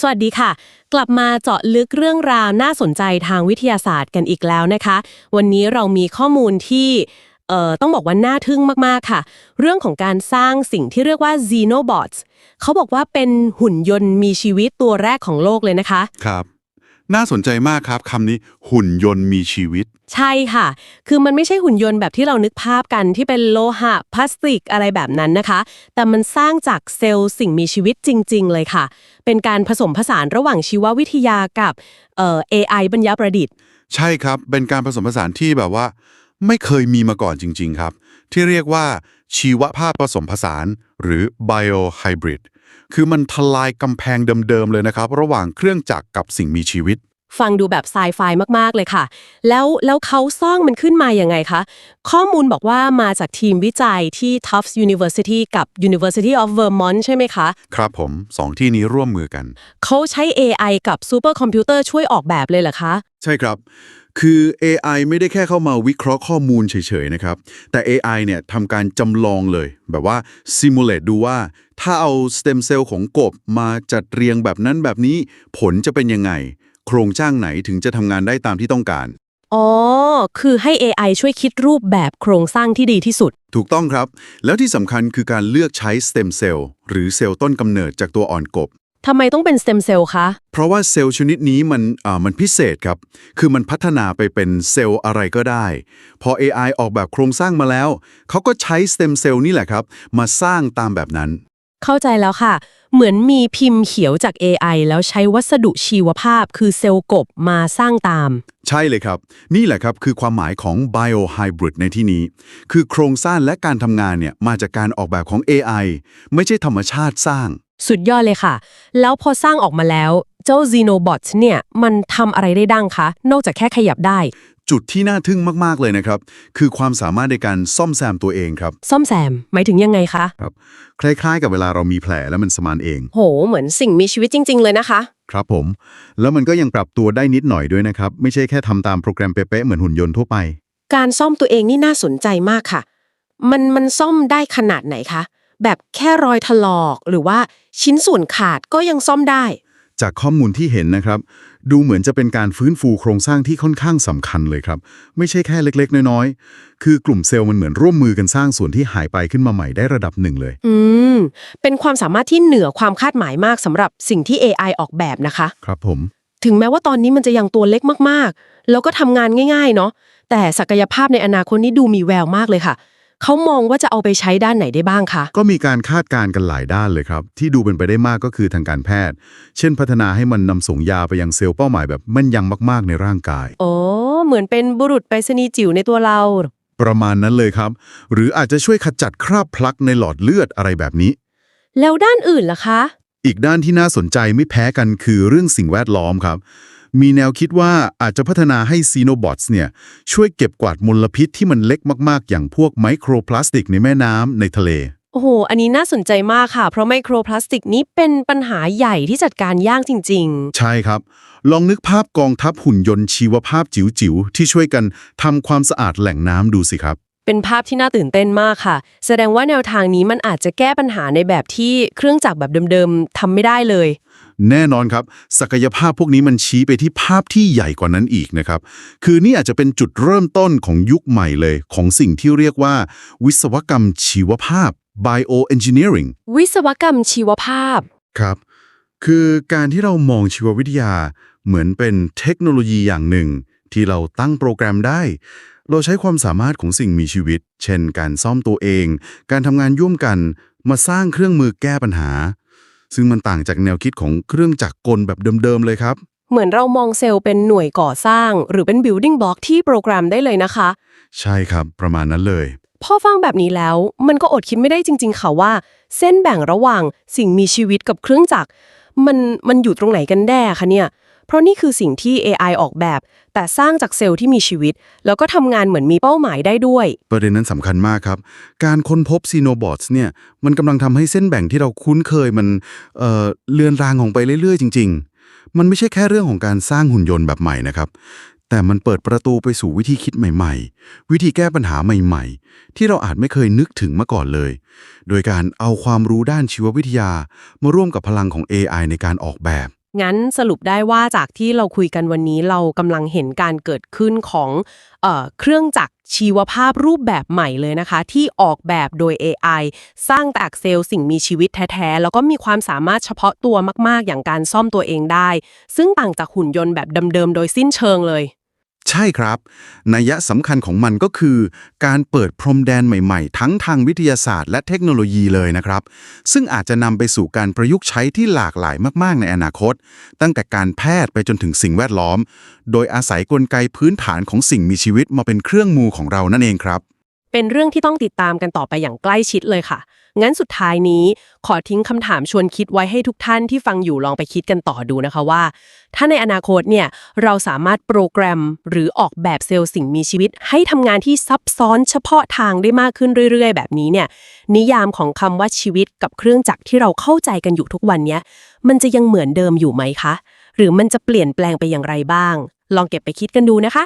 สวัสดีค่ะ กลับมาเจาะลึกเรื่องราวน่าสนใจทางวิทยาศาสตร์กันอีกแล้วนะคะ วันนี้เรามีข้อมูลที่เอ่อต้องบอกว่าน่าทึ่งมากๆค่ะ เรื่องของการสร้างสิ่งที่เรียกว่า xenobots เขาบอกว่าเป็นหุ่นยนต์มีชีวิตตัวแรกของโลกเลยนะคะ ครับ น่าสนใจมากครับคำนี้หุ่นยนต์มีชีวิต ใช่ค่ะ คือมันไม่ใช่หุ่นยนต์แบบที่เรานึกภาพกันที่เป็นโลหะพลาสติกอะไรแบบนั้นนะคะ แต่มันสร้างจากเซลล์สิ่งมีชีวิตจริง ๆ เลยค่ะ เป็นการผสมผสานระหว่างชีววิทยากับเอ่อ AI บรรยาประดิษฐ์ ใช่ครับ เป็นการผสมผสานที่แบบว่า ไม่เคยมีมาก่อนจริง ๆ ครับ ที่เรียกว่าชีวภาพผสมผสาน หรือ biohybrid คือมันทลายกำแพงเดิมๆเลยนะครับ ระหว่างเครื่องจักรกับสิ่งมีชีวิต ฟังดูแบบไซไฟมาก ๆ เลยค่ะ แล้วแล้วเขาสร้างมันขึ้นมาอย่างไงคะ ข้อมูลบอกว่ามาจากทีมวิจัยที่ Tufts University กับ University of Vermont ใช่ไหมคะ ครับผมสองที่นี้ร่วมมือกัน เขาใช้ AI กับซูเปอร์คอมพิวเตอร์ช่วยออกแบบเลยเหรอคะ ใช่ครับ คือ AI ไม่ได้แค่เข้ามาวิเคราะห์ข้อมูลเฉยๆนะครับ แต่ AI เนี่ยทำการจำลองเลย แบบว่า simulate ดูว่า ถ้าเอาสเต็มเซลล์ของกบมาจัดเรียงแบบนั้นแบบนี้ ผลจะเป็นยังไง โครงสร้างไหนถึงจะทำงานได้ตามที่ต้องการ อ๋อ คือให้ AI ช่วยคิดรูปแบบโครงสร้างที่ดีที่สุด ถูกต้องครับ แล้วที่สำคัญคือการเลือกใช้สเต็มเซลล์หรือเซลล์ต้นกำเนิดจากตัวอ่อนกบ ทำไมต้องเป็นสเต็มเซลล์คะ เพราะว่าเซลล์ชนิดนี้มันอ่ามันพิเศษครับ คือมันพัฒนาไปเป็นเซลล์อะไรก็ได้ พอ AI ออกแบบโครงสร้างมาแล้ว เขาก็ใช้สเต็มเซลล์นี่แหละครับ มาสร้างตามแบบนั้น เข้าใจแล้วค่ะ เหมือนมีพิมพ์เขียวจาก AI แล้วใช้วัสดุชีวภาพ คือเซลล์กบมาสร้างตาม ใช่เลยครับ นี่แหละครับคือความหมายของ biohybrid ในที่นี้ คือโครงสร้างและการทำงานเนี่ยมาจากการออกแบบของ AI ไม่ใช่ธรรมชาติสร้าง สุดยอดเลยค่ะ แล้วพอสร้างออกมาแล้ว เจ้า Xenobot เนี่ย มันทำอะไรได้ดังคะ นอกจากแค่ขยับได้ จุดที่น่าทึ่งมาก ๆ เลยนะครับ คือความสามารถในการซ่อมแซมตัวเองครับ ซ่อมแซม หมายถึงยังไงคะ ครับ คล้าย ๆ กับเวลาเรามีแผลแล้วมันสมานเอง โห เหมือนสิ่งมีชีวิตจริง ๆ เลยนะคะ ครับผม แล้วมันก็ยังปรับตัวได้นิดหน่อยด้วยนะครับ ไม่ใช่แค่ทำตามโปรแกรมเป๊ะๆเหมือนหุ่นยนต์ทั่วไป การซ่อมตัวเองนี่น่าสนใจมากค่ะ มันมันซ่อมได้ขนาดไหนคะ แบบแค่รอยถลอกหรือว่าชิ้นส่วนขาดก็ยังซ่อมได้ จากข้อมูลที่เห็นนะครับ ดูเหมือนจะเป็นการฟื้นฟูโครงสร้างที่ค่อนข้างสำคัญเลยครับ ไม่ใช่แค่เล็กๆ น้อยๆ คือกลุ่มเซลล์มันเหมือนร่วมมือกันสร้างส่วนที่หายไปขึ้นมาใหม่ได้ระดับหนึ่งเลย อืม เป็นความสามารถที่เหนือความคาดหมายมากสำหรับสิ่งที่ AI ออกแบบนะคะ ครับผม ถึงแม้ว่าตอนนี้มันจะยังตัวเล็กมากๆ แล้วก็ทำงานง่าย ๆ เนาะแต่ศักยภาพในอนาคตนี้ดูมีแววมากเลยค่ะ เขามองว่าจะเอาไปใช้ด้านไหนได้บ้างคะ ก็มีการคาดการณ์กันหลายด้านเลยครับ ที่ดูเป็นไปได้มากก็คือทางการแพทย์ เช่นพัฒนาให้มันนำส่งยาไปยังเซลล์เป้าหมายแบบแม่นยำมากๆในร่างกาย โอ้เหมือนเป็นบุรุษไปรษณีย์จิ๋วในตัวเรา ประมาณนั้นเลยครับ หรืออาจจะช่วยขจัดคราบพลักในหลอดเลือดอะไรแบบนี้ แล้วด้านอื่นล่ะคะ อีกด้านที่น่าสนใจไม่แพ้กันคือเรื่องสิ่งแวดล้อมครับ มีแนวคิดว่าอาจจะพัฒนาให้ซีโนบอทส์เนี่ยช่วยเก็บกวาดมลพิษที่มันเล็กมากๆ อย่างพวกไมโครพลาสติกในแม่น้ำในทะเล โอ้โห อันนี้น่าสนใจมากค่ะ เพราะไมโครพลาสติกนี้เป็นปัญหาใหญ่ที่จัดการยากจริง ใช่ครับ ลองนึกภาพกองทัพหุ่นยนต์ชีวภาพจิ๋วๆ ที่ช่วยกันทำความสะอาดแหล่งน้ำดูสิครับ ๆ เป็นภาพที่น่าตื่นเต้นมากค่ะ แสดงว่าแนวทางนี้มันอาจจะแก้ปัญหาในแบบที่เครื่องจักรแบบเดิมๆทำไม่ได้เลย แน่นอนครับ ศักยภาพพวกนี้มันชี้ไปที่ภาพที่ใหญ่กว่านั้นอีกนะครับ คือนี่อาจจะเป็นจุดเริ่มต้นของยุคใหม่เลยของสิ่งที่เรียกว่า วิศวกรรมชีวภาพ bioengineering วิศวกรรมชีวภาพ ครับ คือการที่เรามองชีววิทยา เหมือนเป็นเทคโนโลยีอย่างหนึ่ง ที่เราตั้งโปรแกรมได้ เราใช้ความสามารถของสิ่งมีชีวิต เช่น การซ่อมตัวเอง การทำงานร่วมกัน มาสร้างเครื่องมือแก้ปัญหา ซึ่งมันต่างจากแนวคิดของเครื่องจักรกลแบบเดิมๆเลยครับ เหมือนเรามองเซลล์เป็นหน่วยก่อสร้าง หรือเป็น building block ที่โปรแกรมได้เลยนะคะ ใช่ครับ ประมาณนั้นเลย พอฟังแบบนี้แล้ว มันก็อดคิดไม่ได้จริง ๆ ค่ะว่า เส้นแบ่งระหว่างสิ่งมีชีวิตกับเครื่องจักรมันมันอยู่ตรงไหนกันแน่คะเนี่ย เพราะนี่คือสิ่งที่ AI ออกแบบ แต่สร้างจากเซลล์ที่มีชีวิต แล้วก็ทำงานเหมือนมีเป้าหมายได้ด้วย ประเด็นนั้นสำคัญมากครับ การค้นพบซีโนบอทส์เนี่ยมันกำลังทำให้เส้นแบ่งที่เราคุ้นเคยมันเอ่อเลือนรางของไปเรื่อยๆ จริง ๆ มันไม่ใช่แค่เรื่องของการสร้างหุ่นยนต์แบบใหม่นะครับแต่มันเปิดประตูไปสู่วิธีคิดใหม่ๆ วิธีแก้ปัญหาใหม่ๆ ที่เราอาจไม่เคยนึกถึงมาก่อนเลย โดยการเอาความรู้ด้านชีววิทยา มาร่วมกับพลังของ AI ในการออกแบบ งั้นสรุปได้ว่าจากที่เราคุยกันวันนี้เรากำลังเห็นการเกิดขึ้นของเออเครื่องจักรชีวภาพรูปแบบใหม่เลยนะคะ ที่ออกแบบโดย AI สร้างจากเซลล์สิ่งมีชีวิตแท้ๆ แล้วก็มีความสามารถเฉพาะตัวมากๆ อย่างการซ่อมตัวเองได้ ซึ่งต่างจากหุ่นยนต์แบบเดิมๆ โดยสิ้นเชิงเลย ใช่ครับ นัยสำคัญของมันก็คือ การเปิดพรมแดนใหม่ๆ ทั้งทางวิทยาศาสตร์และเทคโนโลยีเลยนะครับ ซึ่งอาจจะนำไปสู่การประยุกต์ใช้ที่หลากหลายมากๆ ในอนาคต ตั้งแต่การแพทย์ไปจนถึงสิ่งแวดล้อม โดยอาศัยกลไกพื้นฐานของสิ่งมีชีวิตมาเป็นเครื่องมือของเรานั่นเองครับ เป็นเรื่องที่ต้องติดตามกันต่อไปอย่างใกล้ชิดเลยค่ะ งั้นสุดท้ายนี้ขอทิ้งคำถามชวนคิดไว้ให้ทุกท่านที่ฟังอยู่ลองไปคิดกันต่อดูนะคะว่า ถ้าในอนาคตเนี่ยเราสามารถโปรแกรมหรือออกแบบเซลล์สิ่งมีชีวิต ให้ทำงานที่ซับซ้อนเฉพาะทางได้มากขึ้นเรื่อย ๆ แบบนี้เนี่ยนิยามของคำว่าชีวิตกับเครื่องจักรที่เราเข้าใจกันอยู่ทุกวันเนี้ยมันจะยังเหมือนเดิมอยู่ไหมคะ หรือมันจะเปลี่ยนแปลงไปอย่างไรบ้าง ลองเก็บไปคิดกันดูนะคะ